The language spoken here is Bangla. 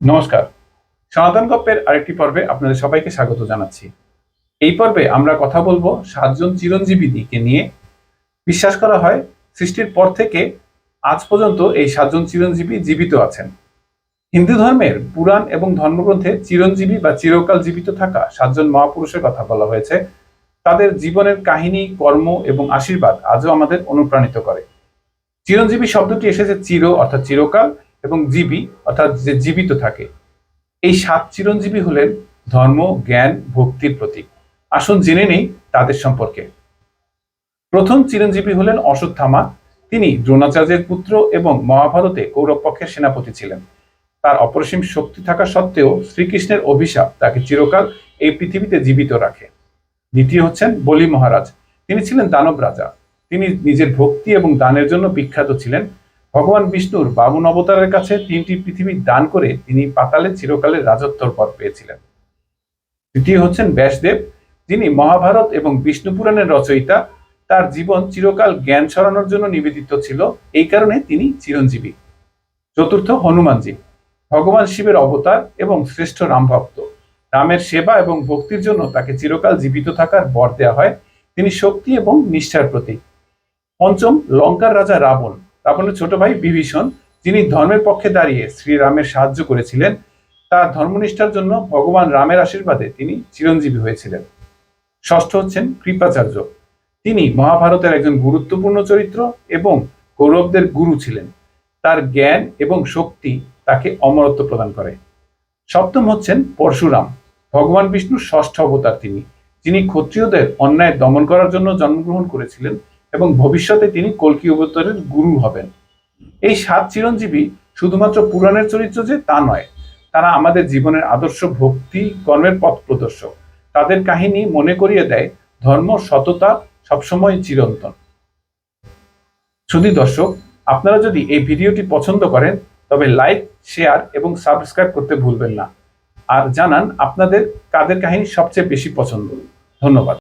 নমস্কার। সনাতন গপ্পের আরেকটি পর্বে আপনাদের সবাইকে স্বাগত জানাচ্ছি। এই পর্বে আমরা কথা বলব সাতজন চিরঞ্জীবীকে নিয়ে। বিশ্বাস করা হয়, সৃষ্টির পর থেকে আজ পর্যন্ত এই সাতজন চিরঞ্জীবী জীবিত আছেন। হিন্দু ধর্মের পুরাণ এবং ধর্মগ্রন্থে চিরঞ্জীবী বা চিরকাল জীবিত থাকা সাতজন মহাপুরুষের কথা বলা হয়েছে। তাদের জীবনের কাহিনী, কর্ম এবং আশীর্বাদ আজও আমাদের অনুপ্রাণিত করে। চিরঞ্জীবী শব্দটি এসেছে চির, অর্থাৎ চিরকাল। এবং জীবী, অর্থাৎ যে জীবিত থাকে। এই সাত চিরঞ্জীবী হলেন ধর্ম, জ্ঞান, ভক্তির প্রতীক। আসুন জেনে নেই তাদের সম্পর্কে। প্রথম চিরঞ্জীবী হলেন অশ্বত্থামা তিনি দ্রোণাচার্যের পুত্র এবং মহাভারতে কৌরব পক্ষের সেনাপতি ছিলেন। তার অপরিসীম শক্তি থাকা সত্ত্বেও শ্রীকৃষ্ণের অভিশাপ তাকে চিরকাল এই পৃথিবীতে জীবিত রাখে। দ্বিতীয় হচ্ছেন বলি মহারাজ। তিনি ছিলেন দানব রাজা। তিনি নিজের ভক্তি এবং দানের জন্য বিখ্যাত ছিলেন। ভগবান বিষ্ণুর বামন অবতারের কাছে তিনটি পৃথিবী দান করে তিনি পাতালে চিরকালের রাজত্বর পদ পেয়েছিলেন। তৃতীয় হচ্ছেন ব্যাসদেব। যিনি মহাভারত এবং বিষ্ণু পুরাণের রচয়িতা। তার জীবন চিরকাল জ্ঞান ছড়ানোর জন্য নিবেদিত ছিল। এই কারণে তিনি চিরঞ্জীবী। চতুর্থ হনুমানজি। ভগবান শিবের অবতার এবং শ্রেষ্ঠ রাম ভক্ত। রামের সেবা এবং ভক্তির জন্য তাকে চিরকাল জীবিত থাকার বর দেওয়া হয়। তিনি শক্তি এবং নিষ্ঠার প্রতীক। পঞ্চম লঙ্কার রাজা রাবণ। রাবণের ছোট ভাই বিভীষণ, যিনি ধর্মের পক্ষে দাঁড়িয়ে শ্রীরামের সাহায্য করেছিলেন, তার ধর্মনিষ্ঠার জন্য ভগবান রামের আশীর্বাদে তিনি চিরঞ্জীবী হয়েছিলেন। ষষ্ঠ হচ্ছেন কৃপাচার্য। তিনি মহাভারতের একজন গুরুত্বপূর্ণ চরিত্র এবং কৌরবদের গুরু ছিলেন। তার জ্ঞান এবং শক্তি তাকে অমরত্ব প্রদান করে। সপ্তম হচ্ছেন পরশুরাম। ভগবান বিষ্ণুর ষষ্ঠ অবতার তিনি, যিনি ক্ষত্রিয়দের অন্যায় দমন করার জন্য জন্মগ্রহণ করেছিলেন এবং ভবিষ্যতে তিনি কল্কি অবতারের গুরু হবেন। এই সাত চিরঞ্জীবী শুধুমাত্র পুরাণের চরিত্র যে তা নয়, তারা আমাদের জীবনের আদর্শ ভক্তি কর্মের পথ প্রদর্শক। তাদের কাহিনী মনে করিয়ে দেয়, ধর্ম, সততা সবসময় চিরন্তন। শুধু দর্শক, আপনারা যদি এই ভিডিওটি পছন্দ করেন, তবে লাইক, শেয়ার এবং সাবস্ক্রাইব করতে ভুলবেন না। আর জানান আপনাদের কাদের কাহিনী সবচেয়ে বেশি পছন্দ। ধন্যবাদ।